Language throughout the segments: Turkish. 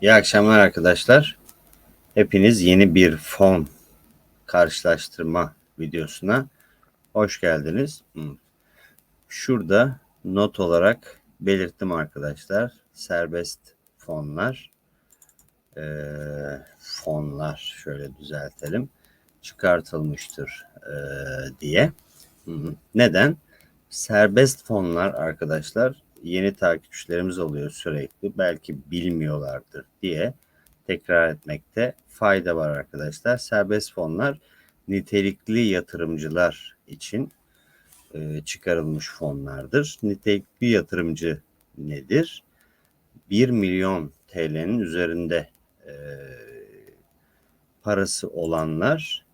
İyi akşamlar arkadaşlar. Hepiniz yeni bir fon karşılaştırma videosuna hoş geldiniz. Şurada not olarak belirttim arkadaşlar. Serbest fonlar. Ee, fonlar şöyle düzeltelim. Çıkartılmıştır e, diye. Neden? Serbest fonlar arkadaşlar yeni takipçilerimiz oluyor sürekli. Belki bilmiyorlardır diye tekrar etmekte fayda var arkadaşlar. Serbest fonlar nitelikli yatırımcılar için e, çıkarılmış fonlardır. Nitelikli yatırımcı nedir? 1 milyon TL'nin üzerinde e, parası olanlar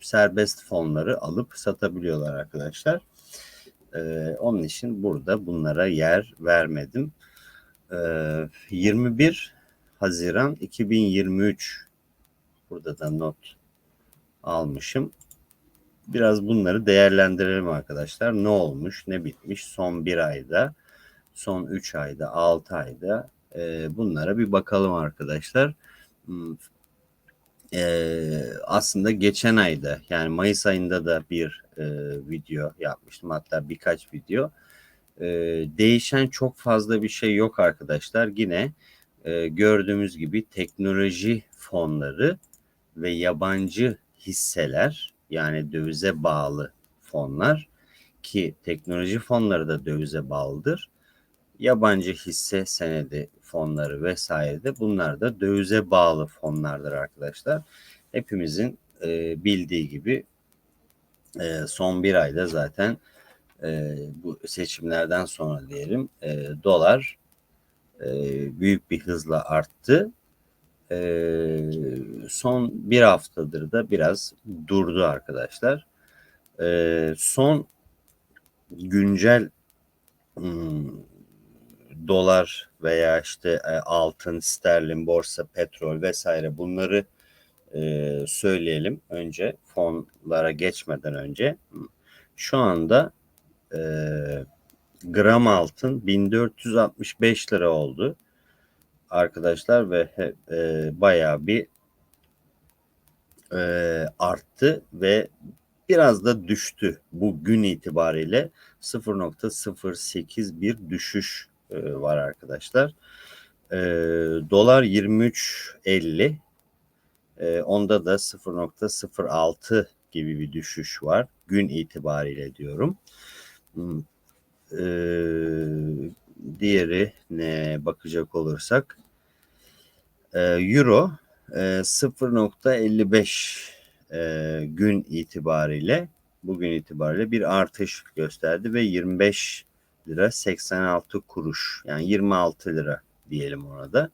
serbest fonları alıp satabiliyorlar arkadaşlar. Ee, onun için burada bunlara yer vermedim. Ee, 21 Haziran 2023 burada da not almışım. Biraz bunları değerlendirelim arkadaşlar. Ne olmuş, ne bitmiş son bir ayda, son 3 ayda, 6 ayda e, bunlara bir bakalım arkadaşlar. E, aslında geçen ayda yani Mayıs ayında da bir e, video yapmıştım hatta birkaç video. E, değişen çok fazla bir şey yok arkadaşlar. Yine e, gördüğümüz gibi teknoloji fonları ve yabancı hisseler yani dövize bağlı fonlar ki teknoloji fonları da dövize bağlıdır. Yabancı hisse senedi fonları vesaire de bunlar da dövize bağlı fonlardır arkadaşlar. Hepimizin e, bildiği gibi e, son bir ayda zaten e, bu seçimlerden sonra diyelim e, dolar e, büyük bir hızla arttı. E, son bir haftadır da biraz durdu arkadaşlar. E, son güncel hmm, dolar veya işte e, altın, sterlin, borsa, petrol vesaire bunları e, söyleyelim önce fonlara geçmeden önce. Şu anda e, gram altın 1465 lira oldu arkadaşlar ve e, bayağı bir arttı ve biraz da düştü bu gün itibariyle 0.08 bir düşüş e, var arkadaşlar. E, dolar 23.50 e, onda da 0.06 gibi bir düşüş var. Gün itibariyle diyorum. Hmm, e, diğeri ne bakacak olursak e, Euro e, 0.55 e, gün itibariyle bugün itibariyle bir artış gösterdi ve 25 lira 86 kuruş yani 26 lira diyelim orada.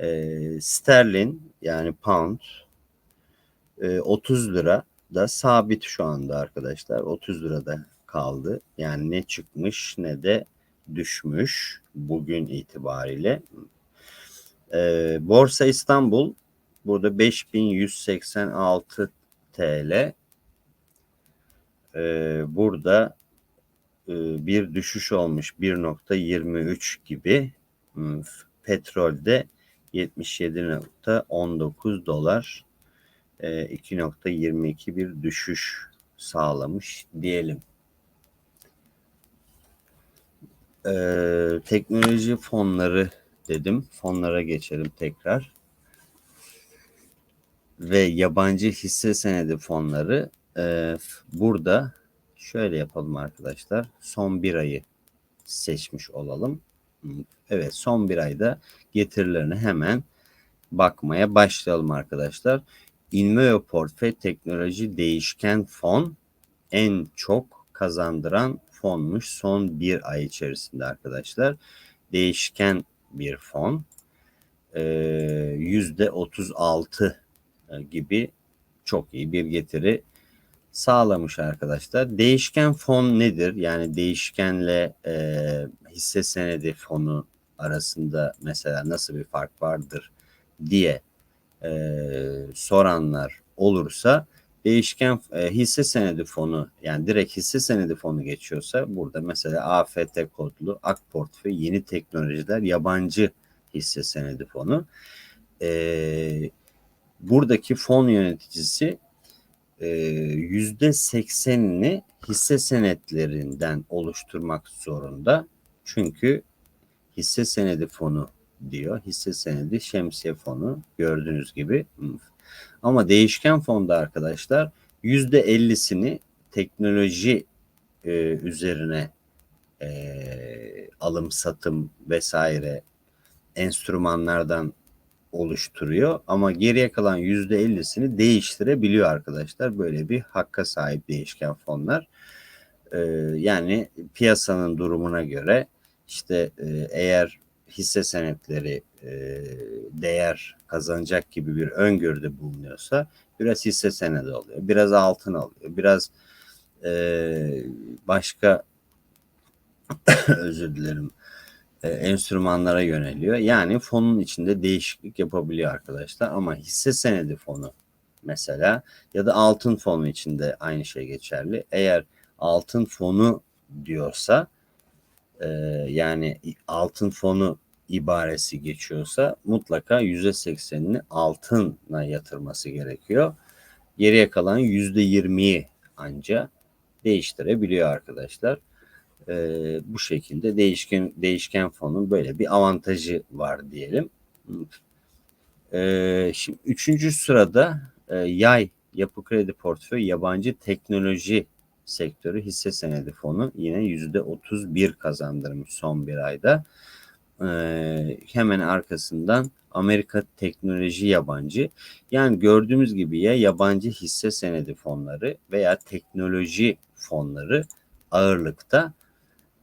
E, sterlin yani pound e, 30 lira da sabit şu anda arkadaşlar. 30 lirada kaldı. Yani ne çıkmış ne de düşmüş bugün itibariyle. E, Borsa İstanbul burada 5186 TL. E, burada bir düşüş olmuş 1.23 gibi. Hmm, petrolde 77.19 dolar 2.22 e, bir düşüş sağlamış diyelim. Ee, teknoloji fonları dedim. Fonlara geçelim tekrar. Ve yabancı hisse senedi fonları e, burada şöyle yapalım arkadaşlar. Son bir ayı seçmiş olalım. Evet son bir ayda getirilerini hemen bakmaya başlayalım arkadaşlar. Inveo Portföy Teknoloji Değişken Fon en çok kazandıran fonmuş son bir ay içerisinde arkadaşlar. Değişken bir fon. Yüzde 36 gibi çok iyi bir getiri sağlamış arkadaşlar. Değişken fon nedir? Yani değişkenle e, hisse senedi fonu arasında mesela nasıl bir fark vardır diye e, soranlar olursa değişken e, hisse senedi fonu yani direkt hisse senedi fonu geçiyorsa burada mesela AFT kodlu AK Portföy yeni teknolojiler yabancı hisse senedi fonu. Ee, buradaki fon yöneticisi e, yüzde seksenini hisse senetlerinden oluşturmak zorunda. Çünkü hisse senedi fonu diyor. Hisse senedi şemsiye fonu gördüğünüz gibi. Ama değişken fonda arkadaşlar yüzde ellisini teknoloji e, üzerine e, alım satım vesaire enstrümanlardan oluşturuyor ama geriye kalan yüzde ellisini değiştirebiliyor arkadaşlar. Böyle bir hakka sahip değişken fonlar. Ee, yani piyasanın durumuna göre işte e, eğer hisse senetleri e, değer kazanacak gibi bir öngörüde bulunuyorsa biraz hisse senedi alıyor, biraz altın alıyor, biraz e, başka özür dilerim e, enstrümanlara yöneliyor. Yani fonun içinde değişiklik yapabiliyor arkadaşlar. Ama hisse senedi fonu mesela ya da altın fonu içinde aynı şey geçerli. Eğer altın fonu diyorsa e, yani altın fonu ibaresi geçiyorsa mutlaka %80'ini altına yatırması gerekiyor. Geriye kalan %20'yi anca değiştirebiliyor arkadaşlar e, bu şekilde değişken değişken fonun böyle bir avantajı var diyelim. E, şimdi üçüncü sırada e, yay yapı kredi portföy yabancı teknoloji sektörü hisse senedi fonu yine yüzde 31 kazandırmış son bir ayda. Ee, hemen arkasından Amerika teknoloji yabancı. Yani gördüğümüz gibi ya yabancı hisse senedi fonları veya teknoloji fonları ağırlıkta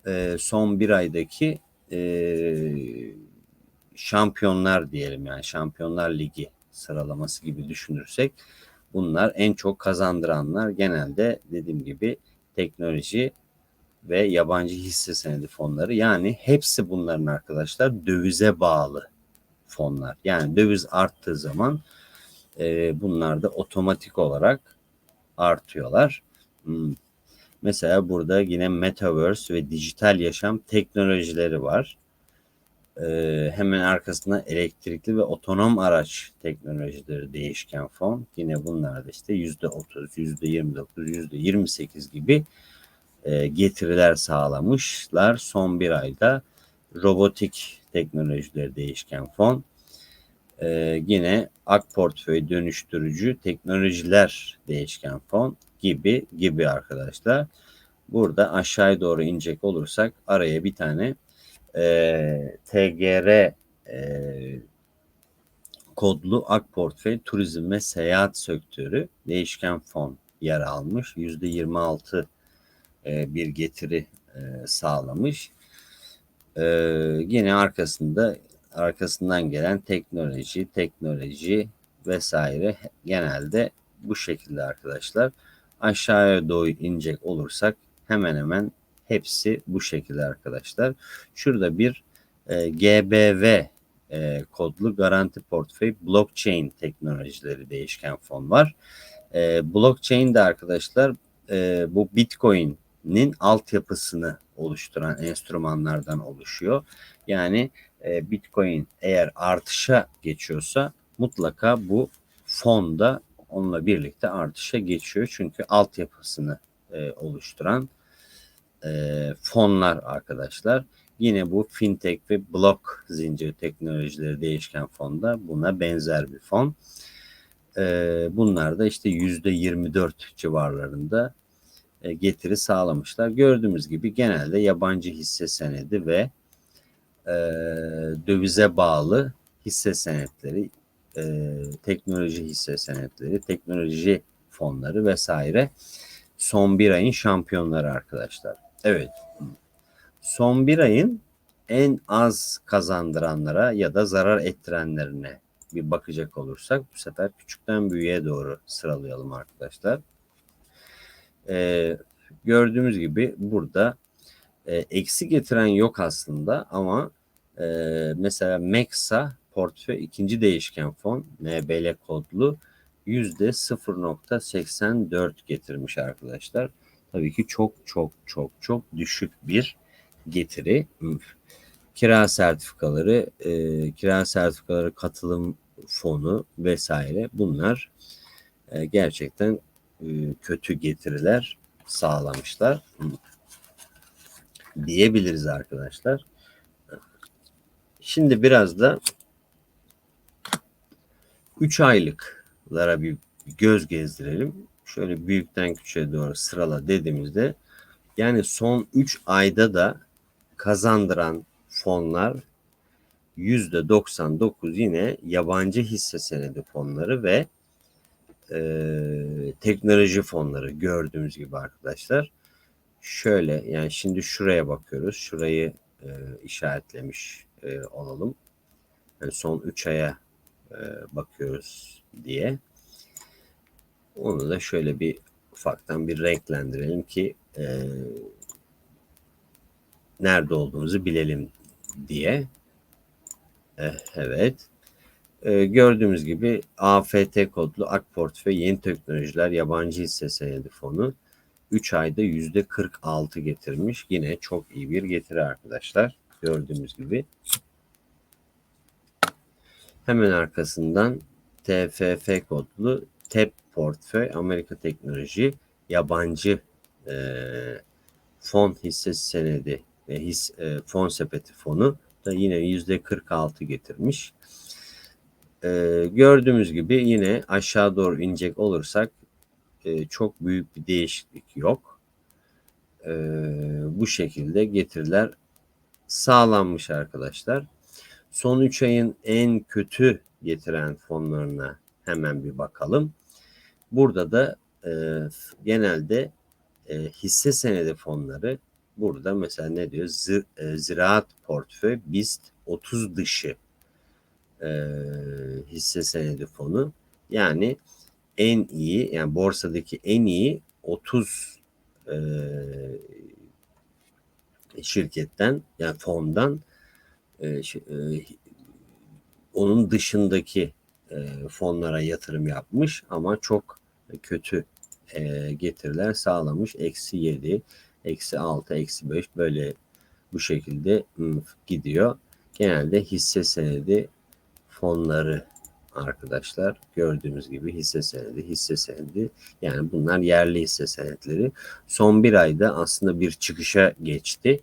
e, son bir aydaki e, şampiyonlar diyelim yani şampiyonlar ligi sıralaması gibi düşünürsek bunlar en çok kazandıranlar genelde dediğim gibi teknoloji ve yabancı hisse senedi fonları yani hepsi bunların arkadaşlar dövize bağlı fonlar. Yani döviz arttığı zaman e, bunlar da otomatik olarak artıyorlar. Hmm. Mesela burada yine Metaverse ve dijital yaşam teknolojileri var. Ee, hemen arkasında elektrikli ve otonom araç teknolojileri değişken fon. Yine bunlar da işte yüzde otuz, yüzde yirmi dokuz, yüzde yirmi sekiz gibi e, getiriler sağlamışlar. Son bir ayda robotik teknolojileri değişken fon. Ee, yine ak portföy dönüştürücü teknolojiler değişken fon gibi gibi arkadaşlar. Burada aşağıya doğru inecek olursak araya bir tane e, TGR e, kodlu ak portföy turizm ve seyahat sektörü değişken fon yer almış. Yüzde 26 e, bir getiri e, sağlamış. E, yine arkasında arkasından gelen teknoloji, teknoloji vesaire genelde bu şekilde arkadaşlar aşağıya doğru inecek olursak hemen hemen hepsi bu şekilde arkadaşlar. Şurada bir e, GBV e, kodlu garanti portföy blockchain teknolojileri değişken fon var. E, blockchain de arkadaşlar e, bu Bitcoin'in altyapısını oluşturan enstrümanlardan oluşuyor. Yani e, Bitcoin eğer artışa geçiyorsa mutlaka bu fonda onunla birlikte artışa geçiyor. Çünkü altyapısını e, oluşturan e, fonlar arkadaşlar. Yine bu fintech ve blok zincir teknolojileri değişken fonda buna benzer bir fon. E, bunlar da işte yüzde 24 civarlarında e, getiri sağlamışlar. Gördüğümüz gibi genelde yabancı hisse senedi ve e, dövize bağlı hisse senetleri e, teknoloji hisse senetleri, teknoloji fonları vesaire son bir ayın şampiyonları arkadaşlar. Evet. Son bir ayın en az kazandıranlara ya da zarar ettirenlerine bir bakacak olursak bu sefer küçükten büyüğe doğru sıralayalım arkadaşlar. Ee, gördüğümüz gibi burada e, eksi getiren yok aslında ama e, mesela Mexa portföy ikinci değişken fon NBL kodlu yüzde 0.84 getirmiş arkadaşlar. Tabii ki çok çok çok çok düşük bir getiri. kira sertifikaları, e, kira sertifikaları katılım fonu vesaire bunlar e, gerçekten e, kötü getiriler sağlamışlar diyebiliriz arkadaşlar. Şimdi biraz da 3 aylıklara bir göz gezdirelim. Şöyle büyükten küçüğe doğru sırala dediğimizde yani son 3 ayda da kazandıran fonlar %99 yine yabancı hisse senedi fonları ve e, teknoloji fonları gördüğümüz gibi arkadaşlar. Şöyle yani şimdi şuraya bakıyoruz. Şurayı e, işaretlemiş e, olalım. Yani son 3 aya bakıyoruz diye. Onu da şöyle bir ufaktan bir renklendirelim ki e, nerede olduğumuzu bilelim diye. E, evet. E, gördüğümüz gibi AFT kodlu AK Portföy Yeni Teknolojiler Yabancı Hisse Senedi Fonu 3 ayda %46 getirmiş. Yine çok iyi bir getiri arkadaşlar. Gördüğümüz gibi. Hemen arkasından TFF kodlu TEP portföy Amerika Teknoloji yabancı e, fon hisse senedi ve his, e, fon sepeti fonu da yine yüzde 46 getirmiş. E, gördüğümüz gibi yine aşağı doğru inecek olursak e, çok büyük bir değişiklik yok. E, bu şekilde getiriler sağlanmış arkadaşlar. Son 3 ayın en kötü getiren fonlarına hemen bir bakalım. Burada da e, genelde e, hisse senedi fonları burada mesela ne diyor? Zir, e, ziraat portföy BIST 30 dışı e, hisse senedi fonu. Yani en iyi yani borsadaki en iyi 30 e, şirketten yani fondan e, e, onun dışındaki e, fonlara yatırım yapmış ama çok kötü e, getiriler sağlamış. Eksi 7, eksi 6, eksi 5 böyle bu şekilde gidiyor. Genelde hisse senedi fonları arkadaşlar gördüğümüz gibi hisse senedi, hisse senedi yani bunlar yerli hisse senetleri. Son bir ayda aslında bir çıkışa geçti.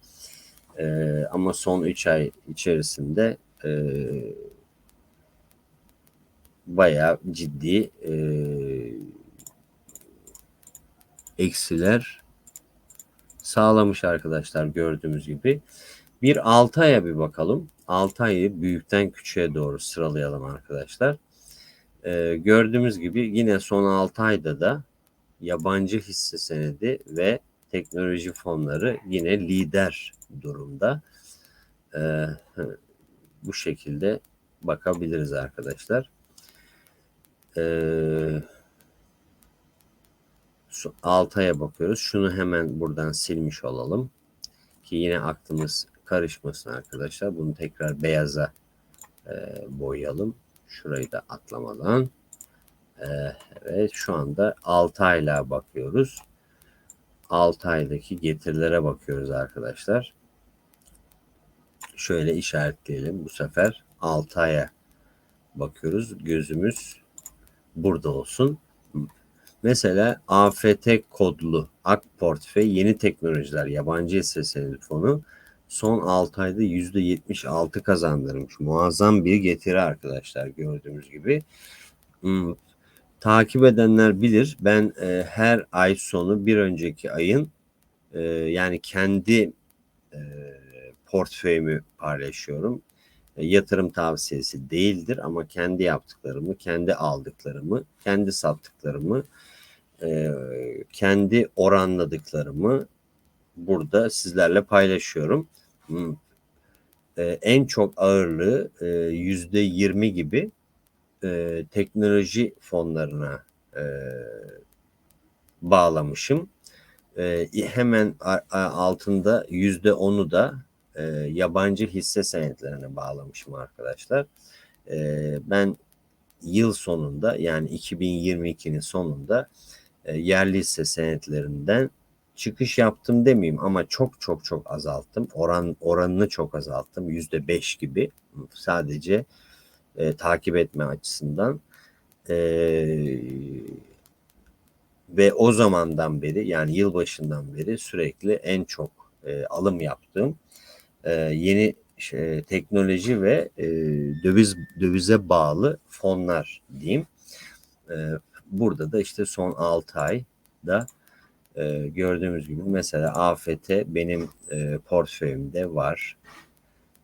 Ee, ama son 3 ay içerisinde e, bayağı ciddi e, eksiler sağlamış arkadaşlar gördüğümüz gibi. Bir 6 aya bir bakalım. 6 ayı büyükten küçüğe doğru sıralayalım arkadaşlar. Ee, gördüğümüz gibi yine son 6 ayda da yabancı hisse senedi ve teknoloji fonları yine lider durumda. Ee, bu şekilde bakabiliriz arkadaşlar. Ee, 6 aya bakıyoruz. Şunu hemen buradan silmiş olalım. Ki yine aklımız karışmasın arkadaşlar. Bunu tekrar beyaza e, boyayalım. Şurayı da atlamadan. E, evet şu anda 6 ayla bakıyoruz. 6 aydaki getirilere bakıyoruz arkadaşlar. Şöyle işaretleyelim bu sefer 6 aya bakıyoruz. Gözümüz burada olsun. Mesela AFT kodlu AK Portföy Yeni Teknolojiler Yabancı Hisse Senedi Fonu son 6 ayda %76 kazandırmış. Muazzam bir getiri arkadaşlar gördüğümüz gibi. Takip edenler bilir. Ben e, her ay sonu bir önceki ayın e, yani kendi e, portföyümü paylaşıyorum. E, yatırım tavsiyesi değildir ama kendi yaptıklarımı, kendi aldıklarımı, kendi sattıklarımı, e, kendi oranladıklarımı burada sizlerle paylaşıyorum. Hmm. E, en çok ağırlığı yüzde yirmi gibi teknoloji fonlarına bağlamışım. hemen altında yüzde onu da e, yabancı hisse senetlerine bağlamışım arkadaşlar. E, ben yıl sonunda yani 2022'nin sonunda e, yerli hisse senetlerinden çıkış yaptım demeyeyim ama çok çok çok azalttım. Oran oranını çok azalttım. Yüzde beş gibi sadece e, takip etme açısından. E, ve o zamandan beri yani yılbaşından beri sürekli en çok e, alım yaptığım e, yeni şey, teknoloji ve e, döviz dövize bağlı fonlar diyeyim. E, burada da işte son 6 ayda e, gördüğümüz gibi mesela AFT benim e, portföyümde var.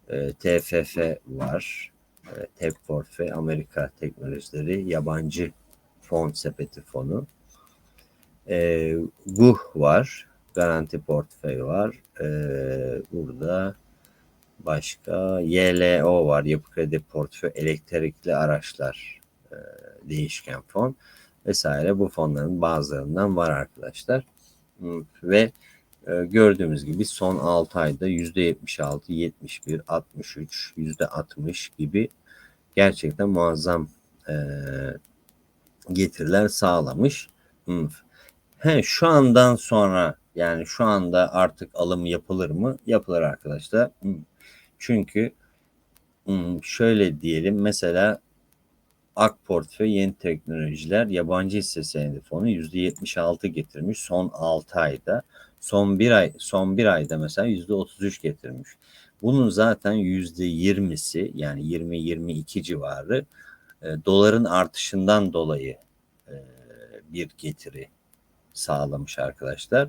E, TFF var. E, TEP portföy Amerika teknolojileri yabancı fon sepeti fonu. E, GUH var. Garanti portföy var. E, burada başka YLO var. Yapı kredi portföy elektrikli araçlar e, değişken fon vesaire bu fonların bazılarından var arkadaşlar. Ve e, gördüğümüz gibi son 6 ayda %76, 71, 63, %60 gibi gerçekten muazzam e, getiriler sağlamış. He, şu andan sonra yani şu anda artık alım yapılır mı? Yapılır arkadaşlar. Çünkü şöyle diyelim mesela Ak Portföy Yeni Teknolojiler Yabancı Hisse Senedi Fonu %76 getirmiş son 6 ayda. Son bir ay son bir ayda mesela %33 getirmiş. Bunun zaten %20'si yani 20-22 civarı e, doların artışından dolayı e, bir getiri sağlamış arkadaşlar.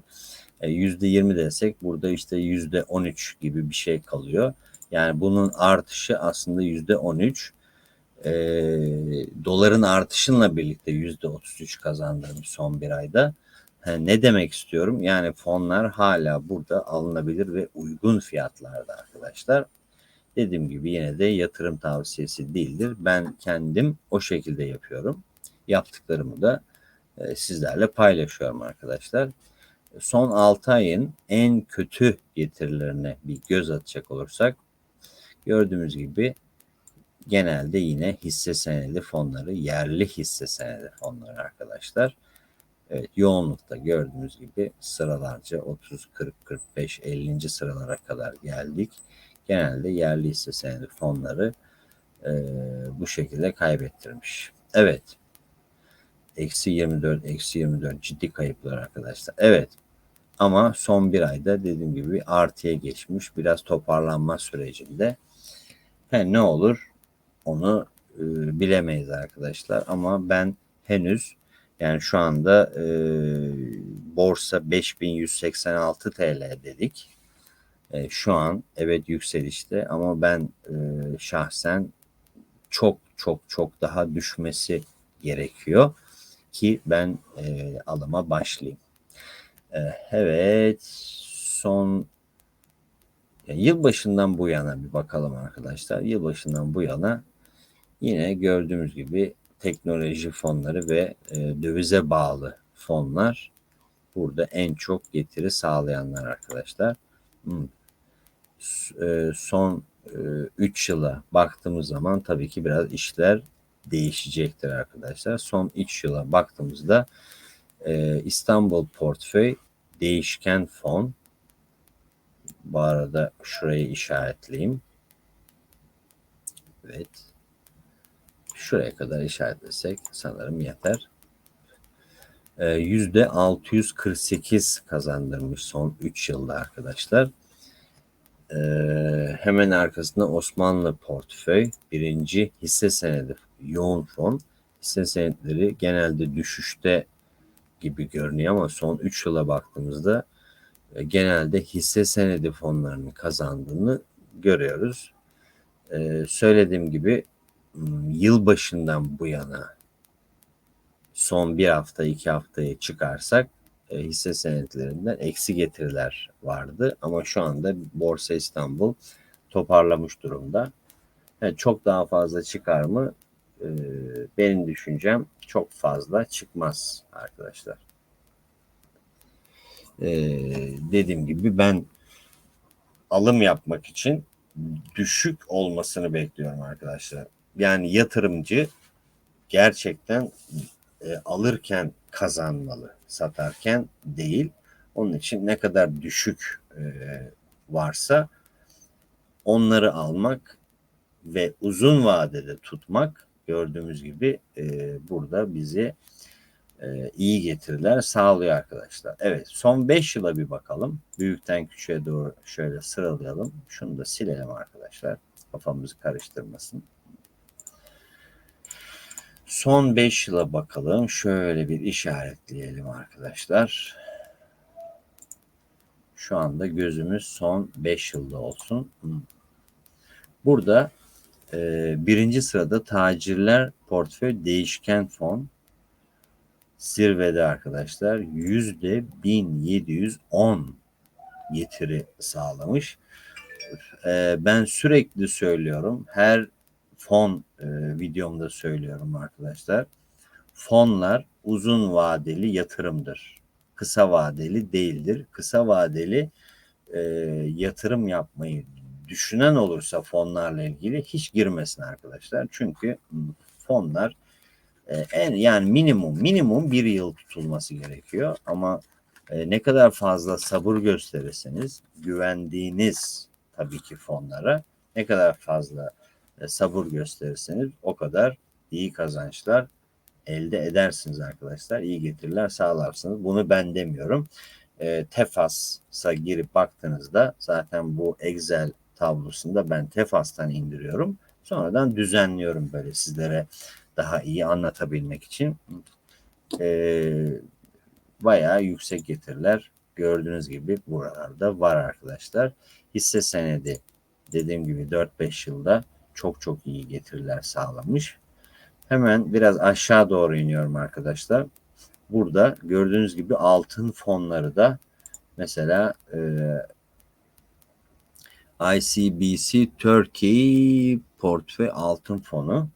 E, %20 desek burada işte %13 gibi bir şey kalıyor. Yani bunun artışı aslında %13 e, doların artışınla birlikte yüzde 33 kazandırmış son bir ayda. Ha, ne demek istiyorum? Yani fonlar hala burada alınabilir ve uygun fiyatlarda arkadaşlar. Dediğim gibi yine de yatırım tavsiyesi değildir. Ben kendim o şekilde yapıyorum. Yaptıklarımı da e, sizlerle paylaşıyorum arkadaşlar. Son 6 ayın en kötü getirilerine bir göz atacak olursak gördüğümüz gibi genelde yine hisse senedi fonları, yerli hisse senedi fonları arkadaşlar. Evet, yoğunlukta gördüğünüz gibi sıralarca 30, 40, 45, 50. sıralara kadar geldik. Genelde yerli hisse senedi fonları e, bu şekilde kaybettirmiş. Evet. Eksi 24, eksi 24 ciddi kayıplar arkadaşlar. Evet. Ama son bir ayda dediğim gibi artıya geçmiş. Biraz toparlanma sürecinde. He, ne olur? onu e, bilemeyiz arkadaşlar. Ama ben henüz yani şu anda e, borsa 5186 TL dedik. E, şu an evet yükselişte ama ben e, şahsen çok çok çok daha düşmesi gerekiyor ki ben e, alıma başlayayım. E, evet son yani yılbaşından bu yana bir bakalım arkadaşlar. Yılbaşından bu yana Yine gördüğümüz gibi teknoloji fonları ve e, dövize bağlı fonlar burada en çok getiri sağlayanlar arkadaşlar. Hmm. E, son 3 e, yıla baktığımız zaman tabii ki biraz işler değişecektir arkadaşlar. Son 3 yıla baktığımızda e, İstanbul Portföy Değişken Fon bu arada şurayı işaretleyeyim. Evet. Şuraya kadar işaretlesek sanırım yeter. Ee, yüzde 648 kazandırmış son 3 yılda arkadaşlar. Ee, hemen arkasında Osmanlı portföy, birinci hisse senedi yoğun fon. Hisse senetleri genelde düşüşte gibi görünüyor ama son 3 yıla baktığımızda e, genelde hisse senedi fonlarının kazandığını görüyoruz. Ee, söylediğim gibi Hmm, yılbaşından bu yana son bir hafta iki haftayı çıkarsak e, hisse senetlerinden eksi getiriler vardı. Ama şu anda Borsa İstanbul toparlamış durumda. Yani çok daha fazla çıkar mı? E, benim düşüncem çok fazla çıkmaz arkadaşlar. E, dediğim gibi ben alım yapmak için düşük olmasını bekliyorum arkadaşlar yani yatırımcı gerçekten e, alırken kazanmalı, satarken değil. Onun için ne kadar düşük e, varsa onları almak ve uzun vadede tutmak gördüğümüz gibi e, burada bizi e, iyi getiriler sağlıyor arkadaşlar. Evet son 5 yıla bir bakalım. Büyükten küçüğe doğru şöyle sıralayalım. Şunu da silelim arkadaşlar. Kafamızı karıştırmasın. Son 5 yıla bakalım. Şöyle bir işaretleyelim arkadaşlar. Şu anda gözümüz son 5 yılda olsun. Burada e, birinci sırada tacirler portföy değişken fon zirvede arkadaşlar yüzde 1710 getiri sağlamış. E, ben sürekli söylüyorum. Her fon e, videomda söylüyorum arkadaşlar. Fonlar uzun vadeli yatırımdır. Kısa vadeli değildir. Kısa vadeli e, yatırım yapmayı düşünen olursa fonlarla ilgili hiç girmesin arkadaşlar. Çünkü fonlar e, en yani minimum minimum bir yıl tutulması gerekiyor ama e, ne kadar fazla sabır gösterirseniz güvendiğiniz tabii ki fonlara ne kadar fazla e, sabır gösterirseniz o kadar iyi kazançlar elde edersiniz arkadaşlar. İyi getiriler sağlarsınız. Bunu ben demiyorum. E, Tefas'a girip baktığınızda zaten bu Excel tablosunda ben Tefas'tan indiriyorum. Sonradan düzenliyorum böyle sizlere daha iyi anlatabilmek için. E, bayağı yüksek getiriler gördüğünüz gibi buralarda var arkadaşlar. Hisse senedi dediğim gibi 4-5 yılda çok çok iyi getiriler sağlamış. Hemen biraz aşağı doğru iniyorum arkadaşlar. Burada gördüğünüz gibi altın fonları da mesela e, ICBC Turkey Portföy Altın Fonu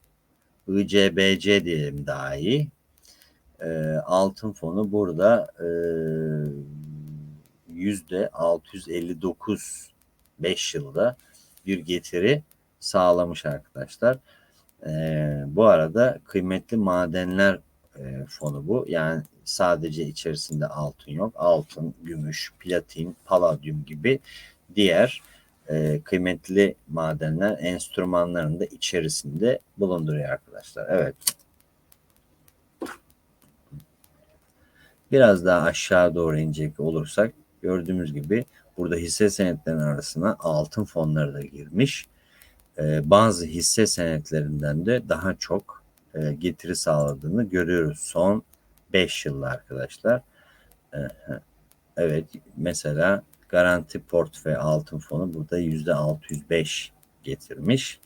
ICBC diyelim daha iyi. E, altın fonu burada e, yüzde 659 5 yılda bir getiri sağlamış arkadaşlar. E, bu arada kıymetli madenler e, fonu bu. Yani sadece içerisinde altın yok. Altın, gümüş, platin, paladyum gibi diğer e, kıymetli madenler enstrümanlarını da içerisinde bulunduruyor arkadaşlar. Evet. Biraz daha aşağı doğru inecek olursak gördüğümüz gibi burada hisse senetlerinin arasına altın fonları da girmiş. Ee, bazı hisse senetlerinden de daha çok e, getiri sağladığını görüyoruz son 5 yılda arkadaşlar. Ee, evet mesela Garanti portföy altın fonu burada yüzde 605 getirmiş.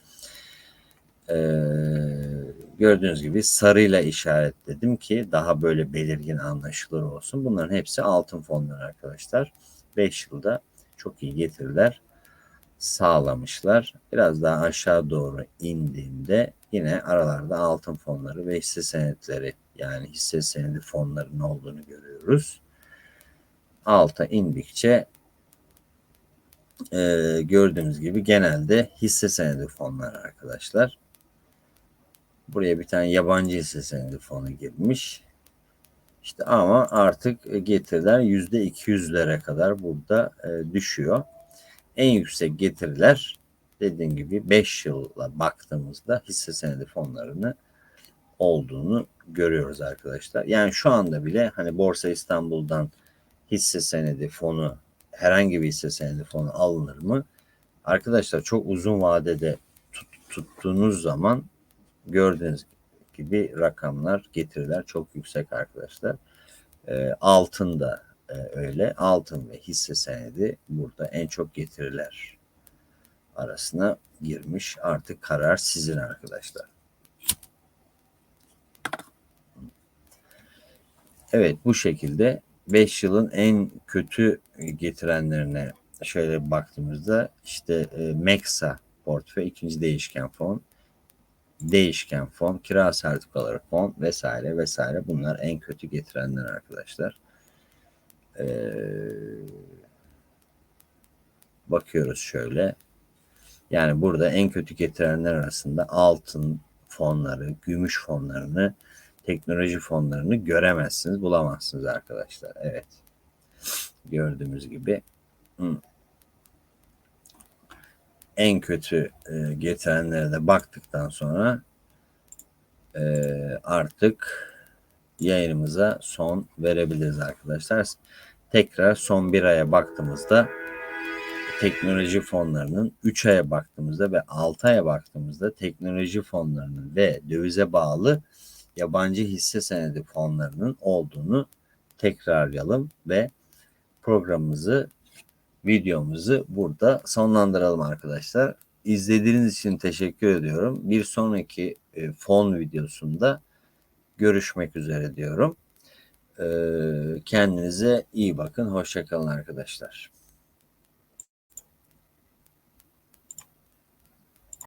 Gördüğünüz gibi sarıyla işaretledim ki daha böyle belirgin anlaşılır olsun. Bunların hepsi altın fonları arkadaşlar. 5 yılda çok iyi getiriler sağlamışlar. Biraz daha aşağı doğru indiğimde yine aralarda altın fonları ve hisse senetleri yani hisse senedi fonlarının olduğunu görüyoruz. Alta indikçe e, gördüğümüz gibi genelde hisse senedi fonları arkadaşlar. Buraya bir tane yabancı hisse senedi fonu girmiş. İşte ama artık getiriler yüzde 200'lere kadar burada e, düşüyor. En yüksek getiriler dediğim gibi 5 yılla baktığımızda hisse senedi fonlarını olduğunu görüyoruz arkadaşlar. Yani şu anda bile hani Borsa İstanbul'dan hisse senedi fonu herhangi bir hisse senedi fonu alınır mı? Arkadaşlar çok uzun vadede tut, tuttuğunuz zaman gördüğünüz gibi rakamlar getiriler çok yüksek arkadaşlar. E, altın da e, öyle. Altın ve hisse senedi burada en çok getiriler arasına girmiş. Artık karar sizin arkadaşlar. Evet bu şekilde 5 yılın en kötü getirenlerine şöyle baktığımızda işte e, Mexa portföy ikinci değişken fon, değişken fon, kira sertifikaları fon vesaire vesaire bunlar en kötü getirenler arkadaşlar. Ee, bakıyoruz şöyle. Yani burada en kötü getirenler arasında altın fonları, gümüş fonlarını teknoloji fonlarını göremezsiniz, bulamazsınız arkadaşlar. Evet. Gördüğümüz gibi. En kötü e, getirenlere de baktıktan sonra e, artık yayınımıza son verebiliriz arkadaşlar. Tekrar son bir aya baktığımızda teknoloji fonlarının 3 aya baktığımızda ve 6 aya baktığımızda teknoloji fonlarının ve dövize bağlı yabancı hisse senedi fonlarının olduğunu tekrarlayalım ve programımızı videomuzu burada sonlandıralım arkadaşlar. İzlediğiniz için teşekkür ediyorum. Bir sonraki e, fon videosunda görüşmek üzere diyorum. Ee, kendinize iyi bakın. Hoşçakalın arkadaşlar.